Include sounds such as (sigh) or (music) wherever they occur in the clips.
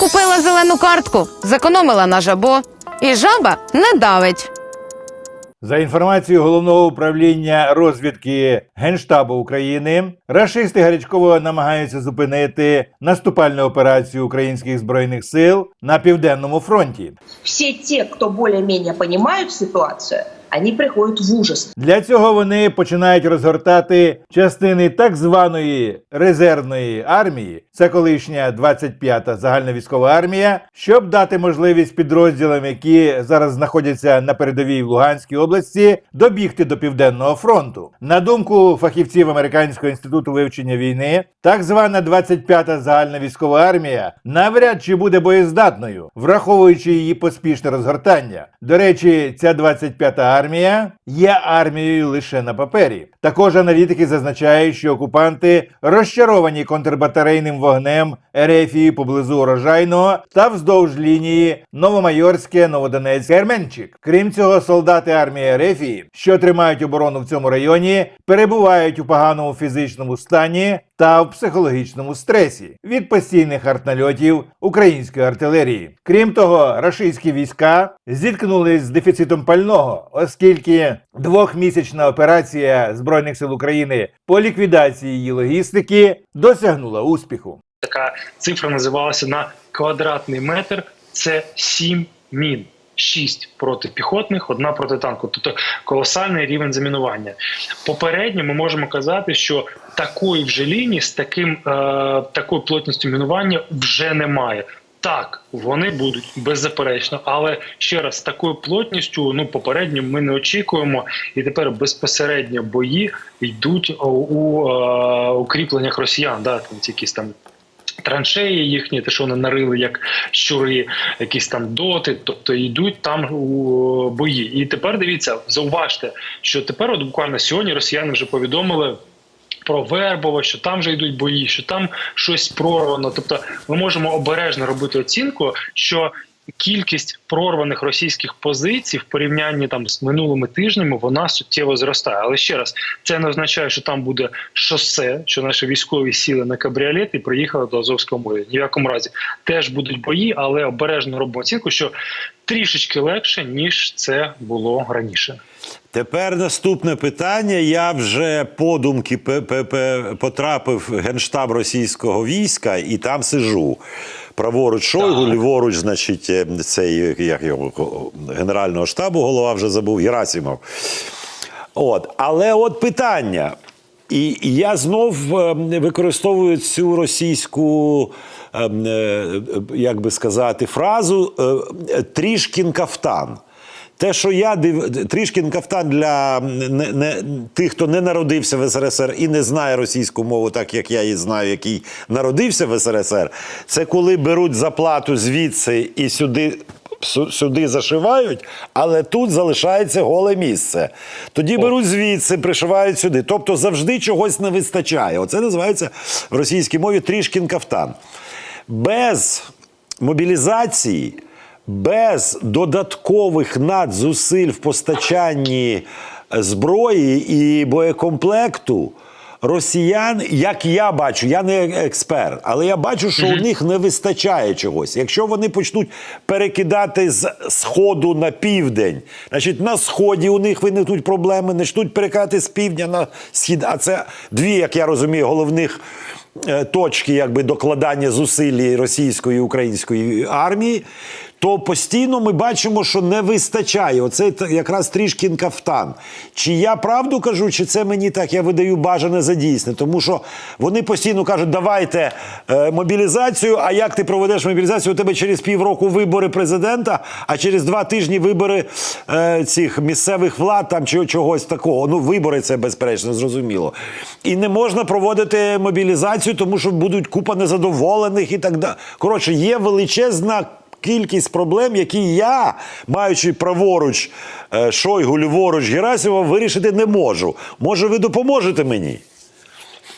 Купила зелену картку, зекономила на жабо, і жаба не давить. За інформацією головного управління розвідки Генштабу України, рашисти гарячково намагаються зупинити наступальну операцію українських збройних сил на південному фронті. все те, кто более-менее понимают ситуацию, они приходят в ужас. Для цього вони починають розгортати частини так званої резервної армії, це колишня 25-та загальновійськова армія, щоб дати можливість підрозділам, які зараз знаходяться на передовій в Луганській області, добігти до південного фронту. На думку фахівців Американського інституту вивчення війни, так звана 25-та загальновійськова армія навряд чи буде боєздатною, враховуючи її поспішне розгортання. До речі, ця 25-та армія є армією лише на папері. Також аналітики зазначають, що окупанти розчаровані контрбатарейним вогнем Ерефії поблизу урожайного та вздовж лінії Новомайорське, Новодонецьк, Керменчик. Крім цього, солдати армії Ерефії, що тримають оборону в цьому районі, перебувають у поганому фізичному стані та в психологічному стресі від постійних артнальотів української артилерії. Крім того, рашистські війська зіткнулись з дефіцитом пального, оскільки двохмісячна операція збройних сил України по ліквідації її логістики досягнула успіху. така цифра називалася на квадратний метр. Це 7 мін. 6 протипіхотних, одна протитанку, тобто колосальний рівень замінування. Попередньо ми можемо казати, що такої вже лінії з таким е, такою плотністю мінування вже немає. Так, вони будуть беззаперечно, але ще раз такою плотністю, ну попередньо ми не очікуємо, і тепер безпосередньо бої йдуть у, у е, укріпленнях росіян, да, там якісь там траншеї їхні, те, що вони нарили як щури, якісь там доти, тобто йдуть там у бої. І тепер дивіться, зауважте, що тепер, от буквально сьогодні, росіяни вже повідомили. Про Вербово, що там вже йдуть бої, що там щось прорвано. Тобто, ми можемо обережно робити оцінку, що кількість прорваних російських позицій в порівнянні там з минулими тижнями вона суттєво зростає. Але ще раз, це не означає, що там буде шосе, що наші військові сіли на кабріолет і приїхали до Азовського моря. Ні в якому разі теж будуть бої, але обережно робимо оцінку, що трішечки легше ніж це було раніше. Тепер наступне питання. Я вже подумки потрапив в генштаб російського війська і там сижу. Праворуч Шойгу, Так. ліворуч, значить, е, цей як його генерального штабу голова вже забув Герасимов. От, але от питання. І я знов е, використовую цю російську, е, е, як би сказати, фразу Трішкін кафтан. Те, що я див... Трішкін кафтан для не, не, тих, хто не народився в СРСР і не знає російську мову, так як я її знаю, який народився в СРСР, це коли беруть заплату звідси і сюди. Сюди зашивають, але тут залишається голе місце. Тоді беруть звідси, пришивають сюди. Тобто завжди чогось не вистачає. Оце називається в російській мові трішкін кафтан. Без мобілізації, без додаткових надзусиль в постачанні зброї і боєкомплекту. Росіян, як я бачу, я не експерт, але я бачу, що у них не вистачає чогось. Якщо вони почнуть перекидати з сходу на південь, значить на сході у них виникнуть проблеми, почнуть перекидати з півдня на схід. А це дві, як я розумію, головних е, точки якби докладання зусиль російської і української армії, то постійно ми бачимо, що не вистачає. Оце якраз трішкін кафтан. Чи я правду кажу, чи це мені так я видаю бажане за дійсне? Тому що вони постійно кажуть, давайте е, мобілізацію. А як ти проведеш мобілізацію? У тебе через півроку вибори президента, а через два тижні вибори е, цих місцевих влад там чи чогось такого. Ну, вибори це безперечно, зрозуміло. І не можна проводити мобілізацію, тому що будуть купа незадоволених і так далі. Коротше, є величезна. Кількість проблем, які я, маючи праворуч е, Шойгу, ліворуч Герасимова, вирішити не можу. Може, ви допоможете мені?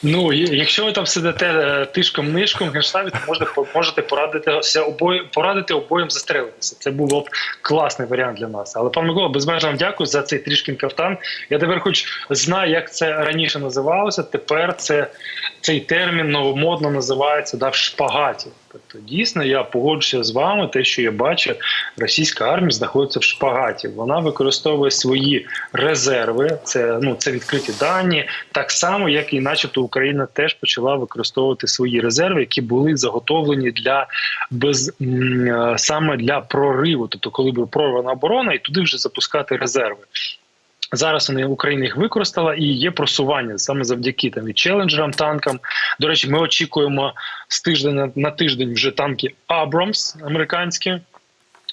Ну, якщо ви там сидите е, тишком нишком в генштабі, то можете можете порадитися обоє порадити обоєм застрелитися. Це був б класний варіант для нас. Але пан Микола, безмежно вам дякую за цей трішкін кафтан. Я тепер, хоч знаю, як це раніше називалося. Тепер це цей термін новомодно називається да, в шпагаті. Тобто, дійсно, я погоджуся з вами. Те, що я бачу, російська армія знаходиться в шпагаті. Вона використовує свої резерви. Це ну це відкриті дані, так само як і, начебто, Україна теж почала використовувати свої резерви, які були заготовлені для без е, саме для прориву. Тобто, коли буде прорвана оборона, і туди вже запускати резерви. Зараз вони Україна їх використала і є просування саме завдяки там і челенджерам, танкам. До речі, ми очікуємо з тижня на, тиждень вже танки Абрамс американські.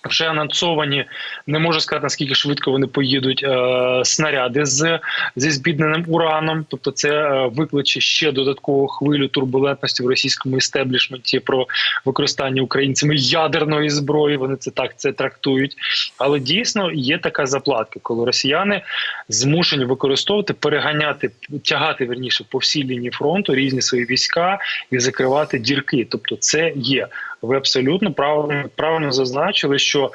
Вже анонсовані, не можу сказати наскільки швидко вони поїдуть. Е, снаряди з зі збідненим ураном. Тобто, це е, викличе ще додаткову хвилю турбулентності в російському істеблішменті про використання українцями ядерної зброї. Вони це так це трактують. Але дійсно є така заплатка, коли росіяни змушені використовувати, переганяти, тягати верніше по всій лінії фронту різні свої війська і закривати дірки. Тобто, це є. Ви абсолютно правильно правильно зазначили, що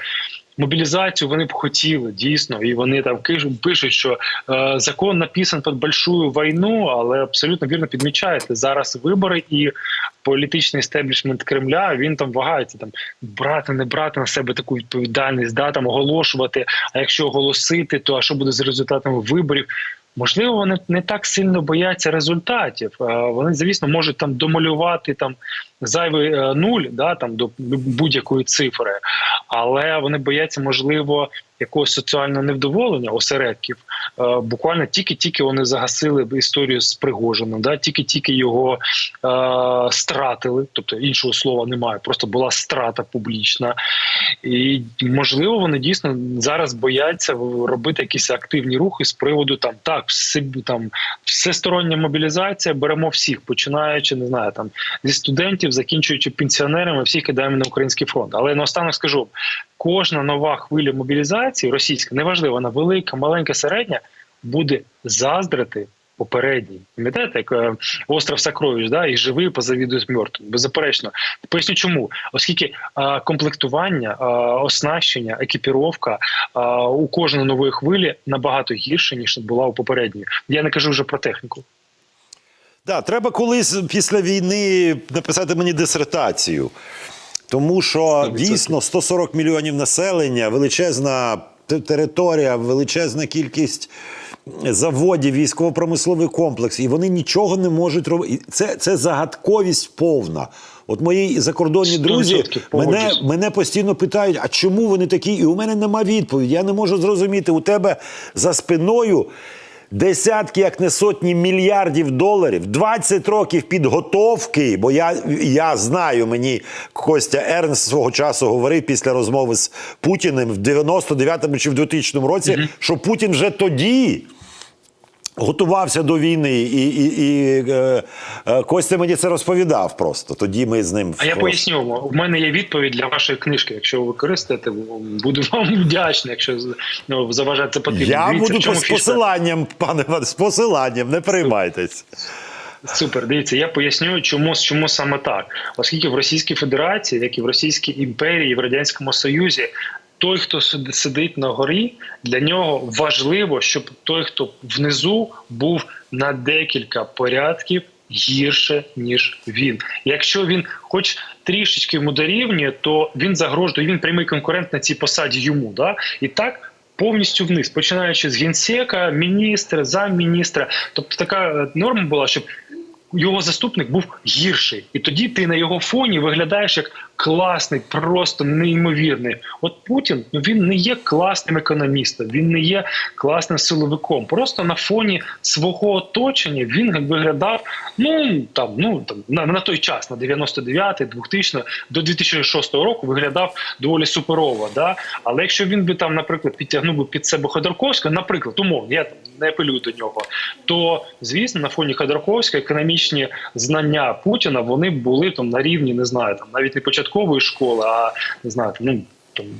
мобілізацію вони б хотіли дійсно, і вони там пишуть, що е, закон написан під большую війну, але абсолютно вірно підмічаєте зараз вибори і політичний стеблішмент Кремля він там вагається там брати, не брати на себе таку відповідальність, да там оголошувати. А якщо оголосити, то а що буде з результатами виборів? Можливо, вони не так сильно бояться результатів. Е, Вони, звісно, можуть там домалювати там зайвий е, нуль, да там до будь-якої цифри, але вони бояться, можливо, якогось соціального невдоволення осередків. Е, Буквально тільки-тільки вони загасили історію з Пригожином, да тільки-тільки його е, стратили, тобто іншого слова немає, просто була страта публічна. І можливо, вони дійсно зараз бояться робити якісь активні рухи з приводу там так, все там всестороння мобілізація, беремо всіх, починаючи, не знаю, там зі студентів, закінчуючи пенсіонерами, всіх кидаємо на український фронт. Але наостанок скажу: кожна нова хвиля мобілізації російська, неважливо, вона велика, маленька, середня, буде заздрити попередній. Пам'ятаєте, як е, остров Сокровищ, да, і живий позавідують мертвим. Беззаперечно. Поясню чому, оскільки е, комплектування, е, оснащення, екіпіровка е, у кожної нової хвилі набагато гірше ніж була у попередньої. Я не кажу вже про техніку. Да, треба колись після війни написати мені дисертацію. Тому що дійсно 140 мільйонів населення, величезна територія, величезна кількість заводів, військово-промисловий комплекс, і вони нічого не можуть робити. Це, це загадковість повна. От мої закордонні друзі мене, мене постійно питають, а чому вони такі? І у мене нема відповіді. Я не можу зрозуміти, у тебе за спиною десятки, як не сотні мільярдів доларів, 20 років підготовки. Бо я, я знаю, мені Костя Ернст свого часу говорив після розмови з Путіним в 99-му чи в 2000 році, що Путін вже тоді. Готувався до війни, і, і, і е, е, Костя мені це розповідав просто. Тоді ми з ним А я поясню. У мене є відповідь для вашої книжки. Якщо ви використаєте, буду вам (laughs) вдячний, якщо ну, заважати це потрібно. Я Дивіться, буду з посиланням, пане з посиланням, не переймайтесь. Супер, дивіться, я поясню, чому чому саме так, оскільки в Російській Федерації, як і в Російській імперії, і в радянському Союзі, той, хто сидить на горі, для нього важливо, щоб той, хто внизу, був на декілька порядків гірше ніж він. Якщо він, хоч трішечки йому дорівнює, то він загрожує, він прямий конкурент на цій посаді йому. Да? І так повністю вниз, починаючи з генсека, міністра, замміністра. Тобто така е, норма була, щоб його заступник був гірший, і тоді ти на його фоні виглядаєш як класний, просто неймовірний. От Путін ну він не є класним економістом, він не є класним силовиком. Просто на фоні свого оточення він виглядав ну там, ну там на, на той час, на 99-й, 2000 до 2006 року виглядав доволі суперово. Да? Але якщо він би там, наприклад, підтягнув би під себе Ходорковського, наприклад, умовно, я не апелюю до нього, то звісно, на фоні Ходорковського економічні знання Путіна вони були там на рівні, не знаю, там навіть не початкової школи, а не знаю, ну.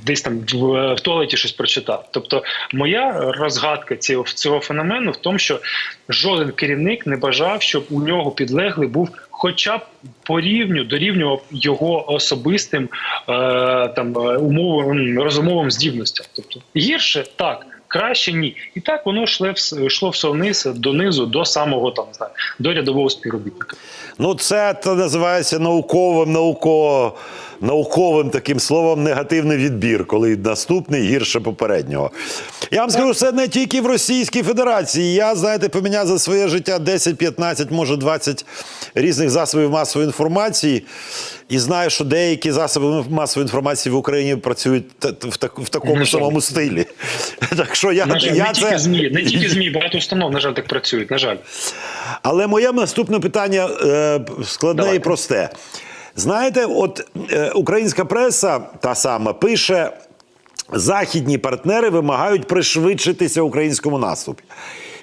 Десь там в, туалеті щось прочитав. Тобто, моя розгадка цього цього феномену в тому, що жоден керівник не бажав, щоб у нього підлеглий був хоча б по рівню дорівнював його особистим е, там умовам розумовим здібностям. Тобто гірше так. Краще ні. І так воно йшло, йшло все вниз донизу до самого там знаю, до рядового співробітника. Ну, це то називається науковим, науко, науковим таким словом негативний відбір, коли наступний гірше попереднього. Я вам скажу, це не тільки в Російській Федерації. Я, знаєте, поміняв за своє життя 10, 15, може 20 різних засобів масової інформації. І знаю, що деякі засоби масової інформації в Україні працюють в, так- в такому На жаль. самому стилі. (laughs) Так що я, На жаль, я не тільки змі, не тільки (laughs) змі, багато установ, на жаль, так працюють. На жаль. Але моє наступне питання е, складне Давайте. і просте. Знаєте, от е, українська преса та сама пише. Західні партнери вимагають пришвидшитися українському наступі.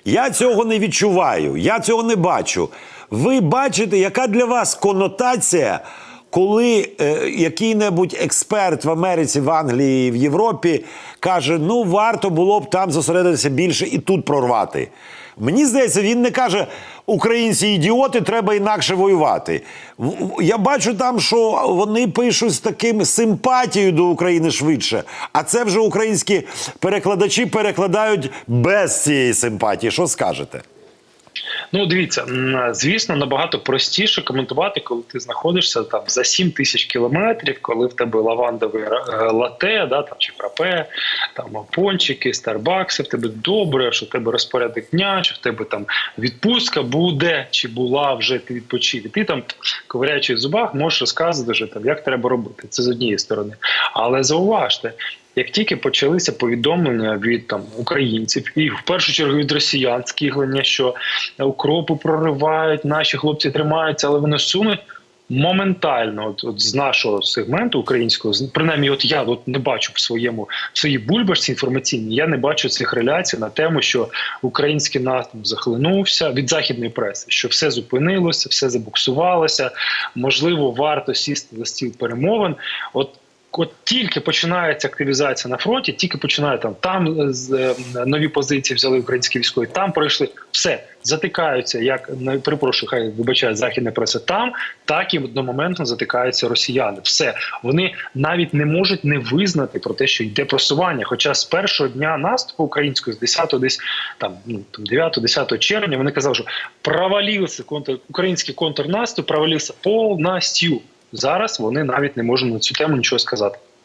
Я цього не відчуваю, я цього не бачу. Ви бачите, яка для вас конотація, коли е, який-небудь експерт в Америці, в Англії, в Європі каже: ну варто було б там зосередитися більше і тут прорвати. Мені здається, він не каже українці ідіоти, треба інакше воювати. Я бачу там, що вони пишуть з таким симпатією до України швидше. А це вже українські перекладачі перекладають без цієї симпатії. Що скажете? Ну, дивіться, звісно, набагато простіше коментувати, коли ти знаходишся там за 7 тисяч кілометрів, коли в тебе лавандове лате, да, там, чи фрапе, там пончики, старбакси, в тебе добре, що в тебе розпорядок дня, чи в тебе там відпустка буде, чи була вже ти відпочив. І ти там, ковиряючи зубах, можеш розказувати, вже, там, як треба робити. Це з однієї сторони. Але зауважте, як тільки почалися повідомлення від там українців, і в першу чергу від росіян скиглення, що укропи проривають, наші хлопці тримаються, але вони сунуть. Моментально, от, от з нашого сегменту українського, принаймні, от я от не бачу в своєму в своїй бульбашці інформаційній, я не бачу цих реляцій на тему, що український наступ захлинувся від західної преси, що все зупинилося, все забуксувалося. Можливо, варто сісти за стіл перемовин. От От тільки починається активізація на фронті, тільки починає там там е, е, нові позиції взяли українські військові, там пройшли все затикаються. Як не перепрошую, хай вибачає західна преса там, так і одномоментно затикаються росіяни. Все вони навіть не можуть не визнати про те, що йде просування. Хоча з першого дня наступу українського, з 10 десь там ну там 9-10 червня, вони казали, що провалився контр український контрнаступ, провалився повністю. Зараз вони навіть не можуть на цю тему нічого сказати.